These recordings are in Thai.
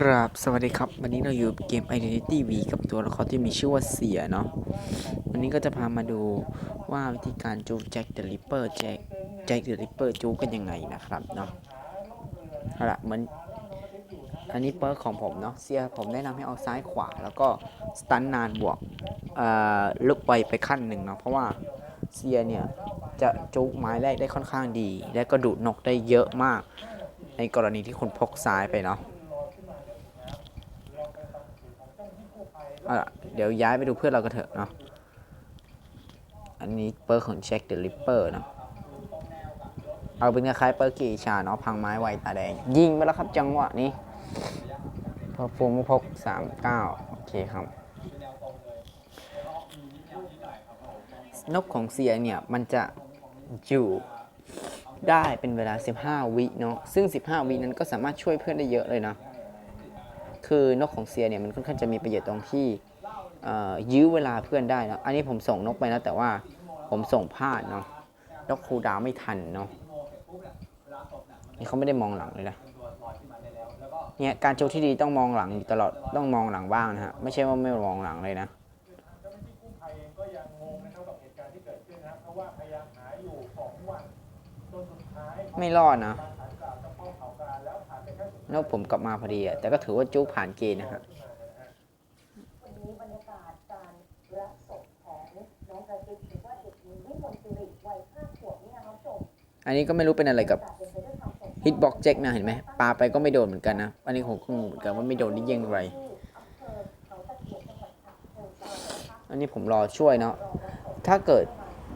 กราบสวัสดีครับ วันนี้เราอยู่เกม Identity V กับตัวละครที่มีชื่อว่าเสียเนาะวันนี้ก็จะพามาดูว่าวิธีการจูแจ็คเดอะริปเปอร์แจ็คแจ็คเดอะริปเปอร์จูกันยังไงนะครับเนาะเอาละเหมือนอันนี้เปิร์ของผมเนาะเสียผมแนะนำให้เอาซ้ายขวา แล้วก็สตันนานบวกลุกไปไปขั้นหนึ่งเนาะเพราะว่าเสียเนี่ยจะจุกไม้แรกได้ค่อนข้างดี และก็ดูดนกได้เยอะมาก ในกรณีที่คุณพกซ้ายไปเนาะ เอาล่ะเดี๋ยวย้ายไปดูเพื่อนเรากันเถอะเนาะอันนี้เปิร์ของแจ็คเดอะริปเปอร์เนาะเอาเป็นคล้ายๆเปิร์กกีชาเนาะพังไม้ไวตาแดง ยิงไปแล้วครับจังหวะนี้พอฟูมพกสามเก้าโอเคครับ นกของเซียเนี่ยมันจะอยู่ได้เป็นเวลา 15 วิเนาะซึ่ง 15 วินั้นก็สามารถช่วยเพื่อนได้เยอะเลยเนาะ คือนกของเซียเนี่ยมันค่อนข้างจะมีประโยชน์ตรงที่ยื้อเวลาเพื่อนได้นะอันนี้ผมส่งนกไปนะแต่ว่าผมส่งพลาดเนาะนกคูดาวไม่ทันเนาะนี่เขาไม่ได้มองหลังเลยนะเนี่ยการโจที่ดีต้องมองหลังอยู่ตลอดต้องมองหลังบ้างนะฮะไม่ใช่ว่าไม่มองหลังเลยนะไม่รอดนะ แค่สุดนกผมกลับมาพอดีอะแต่ก็ถือว่าจุกผ่านเกณฑ์นะฮะวันนี้บรรยากาศการรับอันนี้ก็ไม่รู้เป็นอะไรกับฮิตบ็อกเจ็กนะเห็นไหมปาไปก็ไม่โดนเหมือนกันนะ อันนี้ผมก็งงเหมือนกันว่าไม่โดนนี่ยังไงที่อำเภอเขาตะเกียบจังหวัดฉะเชิงเทรอันนี้ผมรอช่วยเนาะถ้าเกิด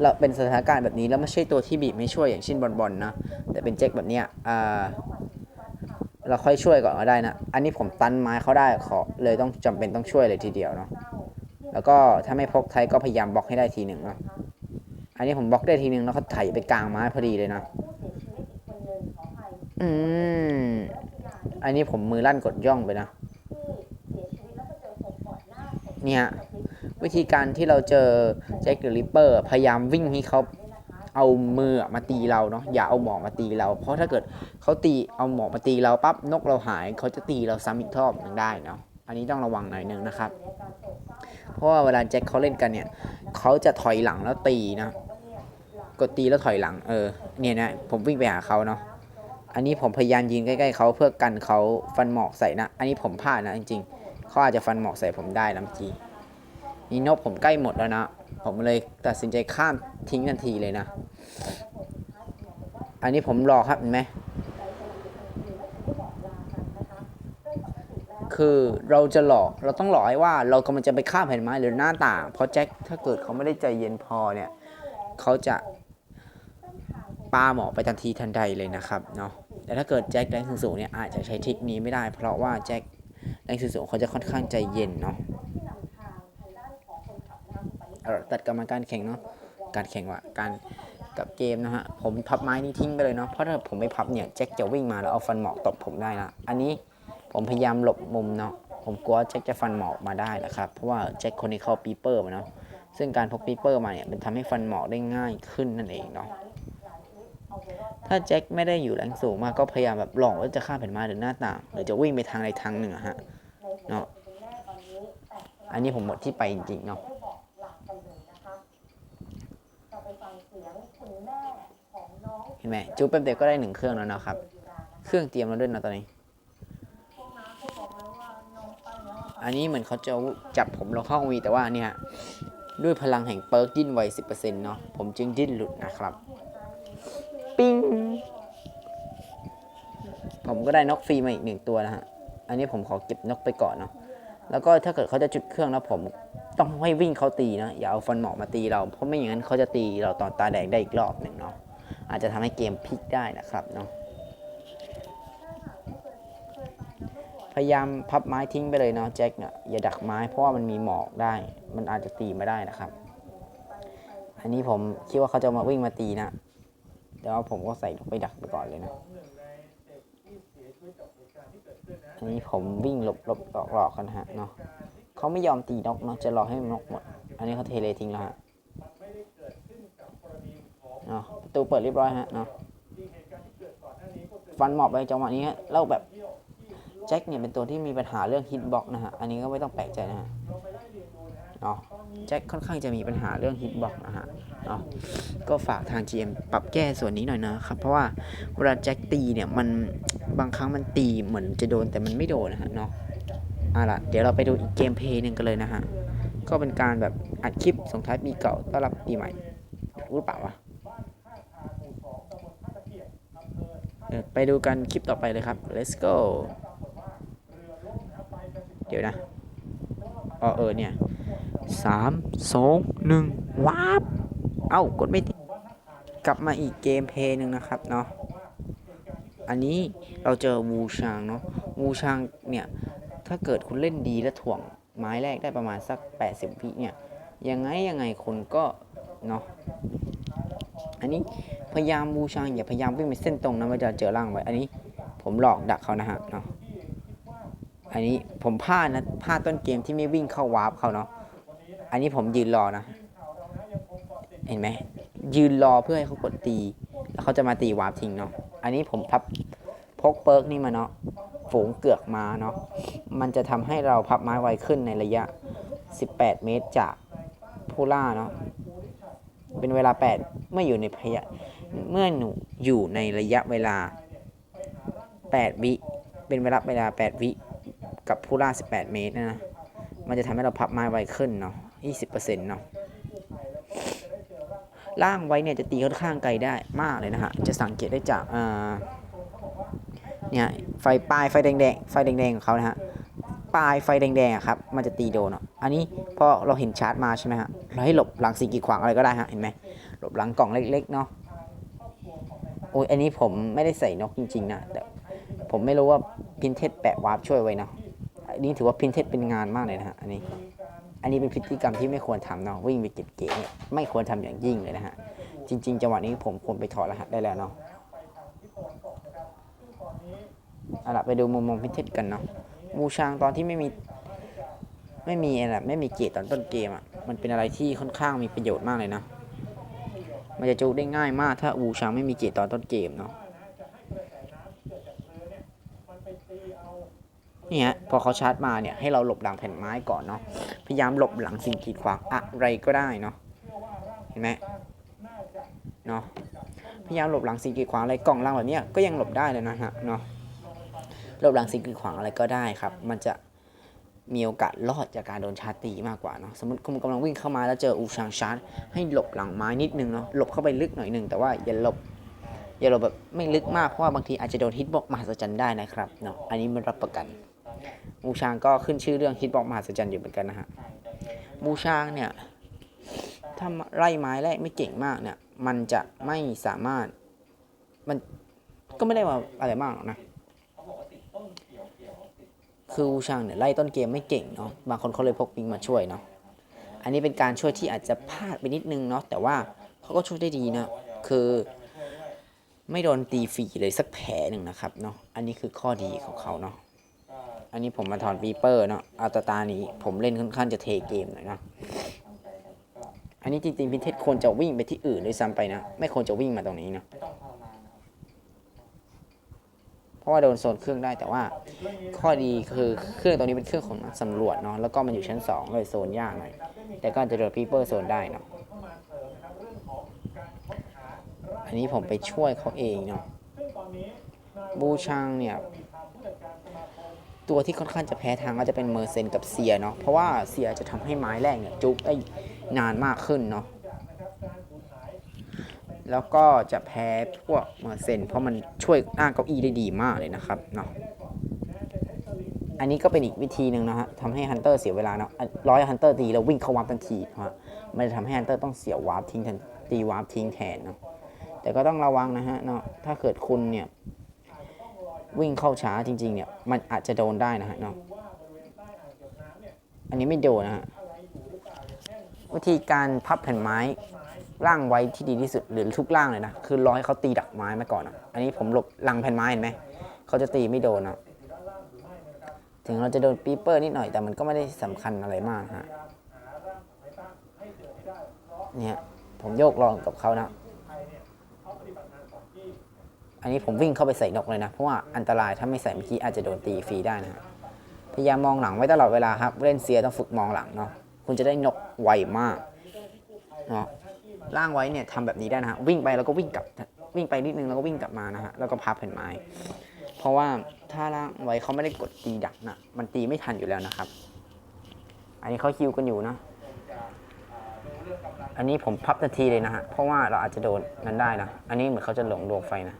เราเป็นสถานการณ์แบบนี้แล้วไม่ใช่ตัวที่บีบไม่ช่วยอย่างเช่นบอลบอลนะแต่เป็นเจ็คแบบเนี้ยอ่า เราค่อยช่วยก่อนก็ได้นะ อันนี้ผมตันไม้เขาได้ขอเลยต้องจำเป็นต้องช่วยเลยทีเดียวเนาะ แล้วก็ถ้าไม่พกไทยก็พยายามบล็อกให้ได้ทีหนึ่งเนาะ อันนี้ผมบล็อกได้ทีหนึ่งแล้วเขาไถไปกลางไม้พอดีเลยนะผู้เสียชีวิตอีกคนหนึ่งขออภัยอืม อันนี้ผมมือลั่นกดย่องไปนะที่เสียชีวิตแล้วก็เจอศพก่อนหน้าศพเนี่ยวิธีการที่เราเจอแจ็คเดอะริปเปอร์พยายามวิ่งให้เขา เอามือมาตีเราเนาะอย่าเอาหมอกมาตีเรา เพราะถ้าเกิดเขาตีเอาหมอกมาตีเราปั๊บนกเราหายเขาจะตีเราซ้ำอีกรอบหนึ่งได้เนาะอันนี้ต้องระวังหน่อยหนึงนะครับ เพราะว่าเวลาแจ็คเขาเล่นกันเนี่ยเขาจะถอยหลังแล้วตีนะกดตีแล้วถอยหลังเออเนี่ยนะผมวิ่งไปหาเขาเนาะอันนี้ผมพยายามยิงใกล้ๆเขาเพื่อกันเขาฟันหมอกใส่นะ อันนี้ผมพลาดนะจริงๆเขาอาจจะฟันหมอกใส่ผมได้นะเมื่อกี้นี่นกผมใกล้หมดแล้วนะ ผมเลยตัดสินใจข้ามทิ้งทันทีเลยนะ อันนี้ผมรอครับเห็นไหมคือเราจะหลอกเราต้องหลอกให้ว่าเรากำลังจะไปข้ามแผ่นไม้หรือหน้าต่าง เพราะแจ็คถ้าเกิดเขาไม่ได้ใจเย็นพอเนี่ยเขาจะปาหมอกไปทันทีทันใดเลยนะครับเนาะแต่ถ้าเกิดแจ็คแรงสูงเนี่ยอาจจะใช้ทริคนี้ไม่ได้ เพราะว่าแจ็คแรงสูงเขาจะค่อนข้างใจเย็นเนาะ ตัดกรรมการแข่งเนาะการแข่งว่าการกับเกมนะฮะผมพับไม้นี้ทิ้งไปเลยเนาะเพราะถ้าผมไม่พับเนี่ยแจ็คจะวิ่งมาแล้วเอาฟันหมอกตบผมได้นะอันนี้ผมพยายามหลบมุมเนาะผมกลัวแจ็คจะฟันหมอกมาได้นะครับเพราะว่าแจ็คคนนี้เข้าปีเปอร์มาเนาะซึ่งการพกปีเปอร์มาเนี่ยมันทำให้ฟันหมอกได้ง่ายขึ้นนั่นเองเนาะถ้าแจ็คไม่ได้อยู่แรงสูงมากก็พยายามแบบหลอกว่าจะข้ามแผ่นไม้หรือหน้าต่างหรือจะวิ่งไปทางใดทางหนึ่งอะฮะเนาะอันนี้ผมหมดที่ไปจริงๆเนาะ ได้บอกหลักไปเลยนะคะเราไปฟังเสียงคุณแม่ของน้อง เห็นไหมจูบแป๊บเดียวก็ได้หนึ่งเครื่องแล้วนะครับ เครื่องเตรียมแล้วด้วยนะตอนนี้ อันนี้เหมือนเขาจะจับผมลงห้องวีแต่ว่าเนี่ยด้วยพลังแห่งเปิร์กดิ้นไว10%เนาะผมจึงดิ้นหลุดนะครับ ปิ้ง ผมก็ได้นกฟรีมาอีกหนึ่งตัวนะฮะ อันนี้ผมขอเก็บนกไปก่อนเนาะแล้วก็ถ้าเกิดเขาจะจุดเครื่องนะผมต้องให้วิ่งเขาตีนะ อย่าเอาฟันหมอกมาตีเรา เพราะไม่อย่างนั้นเขาจะตีเราตอนตาแดงได้อีกรอบหนึ่งเนาะ อาจจะทำให้เกมพลิกได้นะครับเนาะพยายามพับไม้ทิ้งไปเลยเนาะแจ็คเนี่ยอย่าดักไม้เพราะว่ามันมีหมอกได้ มันอาจจะตีไม่ได้นะครับ อันนี้ผมคิดว่าเขาจะมาวิ่งมาตีนะแต่ว่าผมก็ใส่ลูกไปดักไปก่อนเลยนะอันนี้ผมวิ่งหลบหลบหลอกหลอกกันนะฮะเนาะเขาไม่ยอมตีนกเนาะจะรอให้นกหมด อันนี้เขาเทเลทิ้งแล้วฮะ ตูเปิดเรียบร้อยฮะเนาะฟันหมอบไปจังหวะนี้ฮะแล้วแบบแจ็คเนี่ยเป็นตัวที่มีปัญหาเรื่องฮิตบ็อกนะฮะ อันนี้ก็ไม่ต้องแปลกใจนะฮะเนาะแจ็คค่อนข้างจะมีปัญหาเรื่องฮิตบ็อกนะฮะเนาะก็ฝากทาง GM ปรับแก้ส่วนนี้หน่อยนะครับ เพราะว่าเวลาแจ็คตีเนี่ยมันบางครั้งมันตีเหมือนจะโดนแต่มันไม่โดนนะฮะเนาะเอาล่ะเดี๋ยวเราไปดูอีกเกมเพย์หนึ่งกันเลยนะฮะ ก็เป็นการแบบอัดคลิปส่งท้ายปีเก่าต้อนรับปีใหม่รู้หรือเปล่าวะเออ ไปดูกันคลิปต่อไปเลยครับ let's go เดี๋ยวนะอ๋อเออเนี่ยสามสองหนึ่งว้าบเอ้ากดไม่ติดกลับมาอีกเกมเพย์หนึ่งนะครับเนาะอันนี้เราเจอวูชางเนาะวูชางเนี่ย ถ้าเกิดคุณเล่นดีและถ่วงไม้แรกได้ประมาณสัก 80วิเนี่ย ยังไงยังไงคนก็ เนาะอันนี้ พยายามบูชาอย่าพยายามวิ่งไปเส้นตรงนะว่าจะเจอร่างไว้ อันนี้ผมหลอกดักเขานะฮะเนาะ อันนี้ผมพลาดนะพลาดต้นเกมที่ไม่วิ่งเข้าวาร์ปเขาเนาะ อันนี้ผมยืนรอนะ เห็นไหมยืนรอเพื่อให้เขากดตี แล้วเขาจะมาตีวาร์ปทิ้งเนาะ อันนี้ผมพับพกเปิร์กนี่มาเนาะ ฝูงเกือกมาเนาะ มันจะทำให้เราพับไม้ไวขึ้นในระยะ 18 เมตรจากผู้ล่าเนาะ เป็นเวลา 8 เมื่ออยู่ในพยะ เมื่อหนูอยู่ในระยะเวลา 8 วิ เป็นเวลาเวลา 8 วิ กับผู้ล่า 18 เมตรนะ มันจะทำให้เราพับไม้ไวขึ้นเนาะ 20%เนาะล่างไว้เนี่ยจะตีค่อนข้างไกลได้มากเลยนะฮะ จะสังเกตได้จากเนี่ยไฟปลายไฟแดงๆไฟแดงๆของเขานะฮะปลายไฟแดงๆครับมันจะตีโดนอะอันนี้พอเราเห็นชาร์จมาใช่ไหมฮะเราให้หลบหลังสิ่งกีดขวางอะไรก็ได้ฮะเห็นไหมหลบหลังกล่องเล็กๆเนาะ โอ้ยอันนี้ผมไม่ได้ใส่นกจริงๆนะแต่ผมไม่รู้ว่าพินเทสแปะวาร์ปช่วยไว้เนาะอันนี้ถือว่าพินเทสเป็นงานมากเลยนะฮะอันนี้ อันนี้เป็นพฤติกรรมที่ไม่ควรทำเนาะวิ่งไปเก็บเก๋เนี่ยไม่ควรทำอย่างยิ่งเลยนะฮะจริง ๆจังหวะนี้ผมควรไปถอดรหัสได้แล้วเนาะเอาล่ะไปดูมุมมองพิเทศกันเนาะมูชางตอนที่ไม่มีไม่มีอะไรไม่มีเกตตอนต้นเกมอะมันเป็นอะไรที่ค่อนข้างมีประโยชน์มากเลยนะ มันจะจูได้ง่ายมากถ้าวูชางไม่มีเกตตอนต้นเกมเนาะนี่ฮะพอเขาชาร์จมาเนี่ยให้เราหลบหลังแผ่นไม้ก่อนเนาะพยายามหลบหลังสิ่งกีดขวางอะไรก็ได้เนาะเห็นไหมเนาะพยายามหลบหลังสิ่งกีดขวางอะไรกล่องล่างแบบเนี้ยก็ยังหลบได้เลยนะฮะเนาะหลบหลังสิ่งกีดขวางอะไรก็ได้ครับ มันจะ มีโอกาสรอดจากการโดนชาร์จตีมากกว่าเนาะสมมติคุณกำลังวิ่งเข้ามาแล้วเจออูชางชาร์จให้หลบหลังไม้นิดนึงเนาะหลบเข้าไปลึกหน่อยหนึงแต่ว่าอย่าหลบอย่าหลบแบบไม่ลึกมากเพราะว่าบางทีอาจจะโดนฮิตบ็อกมหัศจรรย์ได้นะครับเนาะอันนี้มันรับประกัน มูชางก็ขึ้นชื่อเรื่องฮิตบ็อกมหัศจรรย์อยู่เหมือนกันนะฮะมูชางเนี่ยถ้าไล่ไม้แรกไม่เก่งมากเนี่ยมันจะไม่สามารถมันก็ไม่ได้ว่าอะไรมากหรอกนะ คือวูชางเนี่ยไล่ต้นเกมไม่เก่งเนาะบางคนเขาเลยพกปิงมาช่วยเนาะอันนี้เป็นการช่วยที่อาจจะพลาดไปนิดนึงเนาะแต่ว่าเขาก็ช่วยได้ดีนะคือ ไม่โดนตีฟรีเลยสักแผลหนึ่งนะครับเนาะอันนี้คือข้อดีของเขาเนาะอันนี้ผมมาถอนปีเปอร์เนาะเอาตาตานี้ผมเล่นค่อนข้างจะเทเกมหน่อยนะอันนี้จริงๆพินเทสควรจะวิ่งไปที่อื่นด้วยซ้ำไปนะ ไม่ควรจะวิ่งมาตรงนี้นะ ราะว่าโดนโซนเครื่องได้แต่ว่า ข้อดีคือเครื่องตัวนี้เป็นเครื่องของนักสำรวจเนาะแล้วก็มันอยู่ชั้น2เลยโซนยากหน่อยแต่ก็จะโดนพีเปอร์โซนได้เนาะอันนี้ผมไปช่วยเขาเองเนาะบูชางเนี่ยตัวที่ค่อนข้างจะแพ้ทางก็จะเป็นเมอร์เซนกับเซียเนาะเพราะว่าเซียจะทำให้ไม้แรกเนี่ยจุกได้นานมากขึ้นเนาะ แล้วก็จะแพ้พวกเมอร์เซนเพราะมันช่วยอ้างเก้าอี้ได้ดีมากเลยนะครับเนาะอันนี้ก็เป็นอีกวิธีหนึ่งนะฮะทำให้ฮันเตอร์เสียเวลาเนาะร้อยฮันเตอร์ตีแล้ววิ่งเข้าวาร์ปทันทีนะฮะมันจะทำให้ฮันเตอร์ต้องเสียวาร์ปทิ้งทันตีวาร์ปทิ้งแทนเนาะแต่ก็ต้องระวังนะฮะเนาะถ้าเกิดคุณเนี่ยวิ่งเข้าช้าจริงๆเนี่ยมันอาจจะโดนได้นะฮะเนาะอันนี้ไม่โดนนะฮะวิธีการพับแผ่นไม้ ร่างไว้ที่ดีที่สุดหรือทุกร่างเลยนะ คือรอให้เขาตีดักไม้มาก่อนอะอันนี้ผมหลบหลังแผ่นไม้เห็นไหม เขาจะตีไม่โดนนะถึงเราจะโดนปีเปอร์นิดหน่อยแต่มันก็ไม่ได้สำคัญอะไรมากฮะ เนี่ย ผมโยกลองกับเขานะ อันนี้ผมวิ่งเข้าไปใส่นกเลยนะ เพราะว่าอันตรายถ้าไม่ใส่เมื่อกี้อาจจะโดนตีฟรีได้นะฮะพยายามมองหลังไว้ตลอดเวลาครับ เล่นเซียต้องฝึกมองหลังเนาะ คุณจะได้นกไวมากเนาะ ล่างไว้เนี่ยทำแบบนี้ได้นะฮะวิ่งไปแล้วก็วิ่งกลับวิ่งไปนิดนึงแล้วก็วิ่งกลับมานะฮะแล้วก็พับแผ่นไม้ เพราะว่าถ้าล่างไว้เขาไม่ได้กดตีดักนะมันตีไม่ทันอยู่แล้วนะครับ อันนี้เขาคิวกันอยู่นะ อันนี้ผมพับทันทีเลยนะฮะเพราะว่าเราอาจจะโดนนั้นได้นะ อันนี้เหมือนเขาจะหลงดวงไฟนะ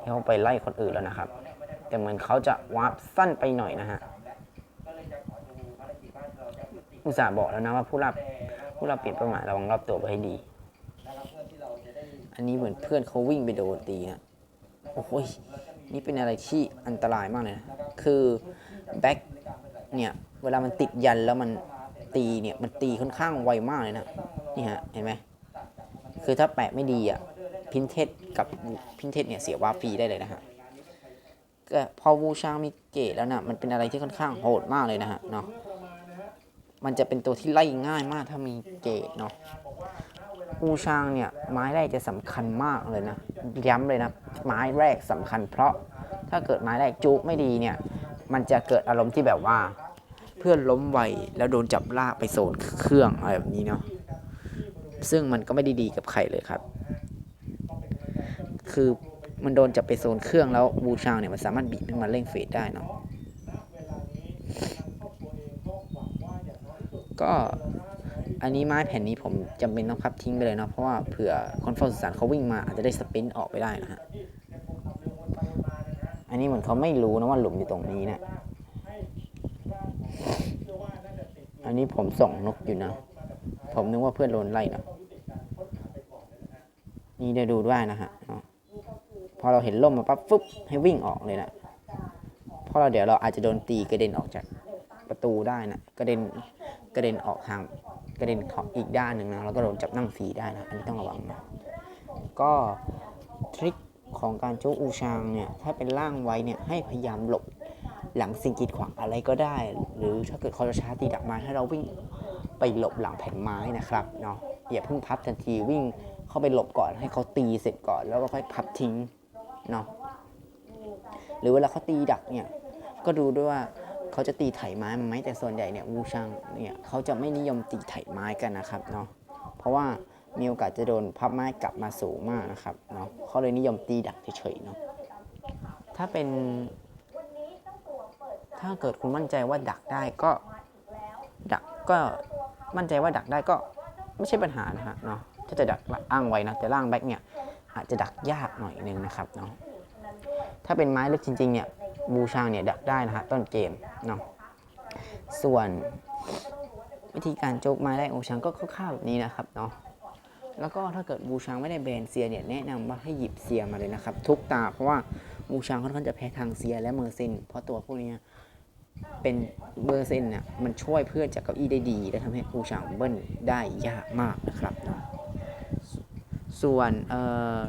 ที่เขาไปไล่คนอื่นแล้วนะครับ แต่เหมือนเขาจะวาร์ปสั้นไปหน่อยนะฮะอุตส่าห์บอกแล้วนะว่าผู้รับผู้รับเปลี่ยนเป้าหมายระวังรอบตัวไว้ให้ดี อันนี้เหมือนเพื่อนเขาวิ่งไปโดนตีนะโอ้โหยนี่เป็นอะไรที่อันตรายมากเลยนะคือแบ็คเนี่ยเวลามันติดยันแล้วมันตีเนี่ยมันตีค่อนข้างไวมากเลยนะนี่ฮะเห็นไหมคือถ้าแปะไม่ดีอะพินเทสกับพินเทสเนี่ยเสียวาฟรีได้เลยนะฮะก็พอวูชางมีเกตแล้วนะมันเป็นอะไรที่ค่อนข้างโหดมากเลยนะฮะเนาะมันจะเป็นตัวที่ไล่ง่ายมากถ้ามีเกตเนาะ อูชางเนี่ยไม้แรกจะสำคัญมากเลยนะย้ำเลยนะไม้แรกสำคัญ เพราะถ้าเกิดไม้แรกจุไม่ดีเนี่ยมันจะเกิดอารมณ์ที่แบบว่า เพื่อนล้มไวแล้วโดนจับลากไปโซนเครื่องอะไรแบบนี้เนาะซึ่งมันก็ไม่ได้ดีกับใครเลยครับ คือมันโดนจับไปโซนเครื่องแล้วบูชางเนี่ยมันสามารถบีบให้มันเร่งเฟดได้เนาะก็ อันนี้ไม้แผ่นนี้ผมจำเป็นต้องพับทิ้งไปเลยเนาะเพราะว่าเผื่อคนเฝ้าสุสานเขาวิ่งมาอาจจะได้สปินออกไปได้นะฮะอันนี้เหมือนเขาไม่รู้นะว่าหลุมอยู่ตรงนี้นะอันนี้ผมส่งนกอยู่นะ ผมนึกว่าเพื่อนโดนไล่นะนี่เดี๋ยวดูด้วยนะฮะเนาะพอเราเห็นล่มมาปั๊บฟึบให้วิ่งออกเลยนะเพราะเราเดี๋ยวเราอาจจะโดนตีกระเด็นออกจากประตูได้นะกระเด็นกระเด็นออกทาง กระเด็นขาอีกด้านหนึ่งนะแล้วก็โดนจับนั่งฟรีได้นะ อันนี้ต้องระวังนะ ก็ทริคของการโจกอูชางเนี่ย ถ้าเป็นล่างไว้เนี่ย ให้พยายามหลบหลังสิ่งกีดขวางอะไรก็ได้ หรือถ้าเกิดเขาจะชาร์จตีดักไม้ให้เราวิ่งไปหลบหลังแผ่นไม้นะครับเนาะอย่าเพิ่งพับทันทีวิ่งเข้าไปหลบก่อนให้เขาตีเสร็จก่อนแล้วก็ค่อยพับทิ้งเนาะหรือเวลาเขาตีดักเนี่ยก็ดูด้วยว่า เขาจะตีไถไม้มันไหมแต่ส่วนใหญ่เนี่ยวูชังเนี่ยเขาจะไม่นิยมตีไถไม้กันนะครับเนาะเพราะว่ามีโอกาสจะโดนพับไม้กลับมาสูงมากนะครับเนาะเขาเลยนิยมตีดักเฉยๆเนาะถ้าเป็น ถ้าเกิดคุณมั่นใจว่าดักได้ก็ดักก็มั่นใจว่าดักได้ก็ไม่ใช่ปัญหานะฮะเนาะถ้าจะดักอ้างไว้นะแต่ล่างแบ็กเนี่ยอาจจะดักยากหน่อยนึงนะครับเนาะถ้าเป็นไม้ลึกจริงๆเนี่ย บูชางเนี่ยดักได้นะฮะต้นเกมเนาะส่วนวิธีการโจกไม้ได้โอชังก็คร่าวๆแบบนี้นะครับเนาะแล้วก็ถ้าเกิดบูชางไม่ได้แบนเซียเนี่ยแนะนำว่าให้หยิบเซียมาเลยนะครับ ทุกตาเพราะว่าบูชางค่อนข้างจะแพ้ทางเซียและเมอร์ซิน เพราะตัวพวกนี้เป็นเมอร์ซินเนี่ยมันช่วยเพื่อนจากเก้าอี้ได้ดี และทำให้บูชางเบิ้ลได้ยากมากนะครับเนาะส่วนเอ่อ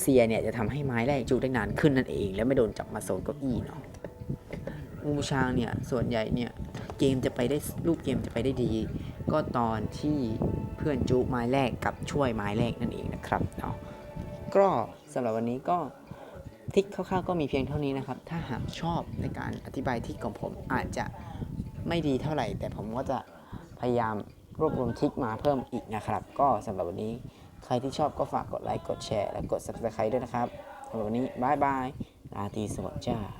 เซียเนี่ยจะทำให้ไม้แรกจูได้นานขึ้นนั่นเอง แล้วไม่โดนจับมาโซนเก้าอี้เนาะงูช้างเนี่ยส่วนใหญ่เนี่ยเกมจะไปได้รูปเกมจะไปได้ดี ก็ตอนที่เพื่อนจูไม้แรกกับช่วยไม้แรกนั่นเองนะครับเนาะก็สำหรับวันนี้ก็ทิกคร่าวๆก็มีเพียงเท่านี้นะครับ ถ้าหากชอบในการอธิบายทิกของผมอาจจะไม่ดีเท่าไหร่ แต่ผมก็จะพยายามรวบรวมทิกมาเพิ่มอีกนะครับ ก็สำหรับวันนี้ ใครที่ชอบก็ฝากกดไลค์ กดแชร์ และกด subscribe ด้วยนะครับสำหรับวันนี้บายบายราตรีสวัสดิ์จ้า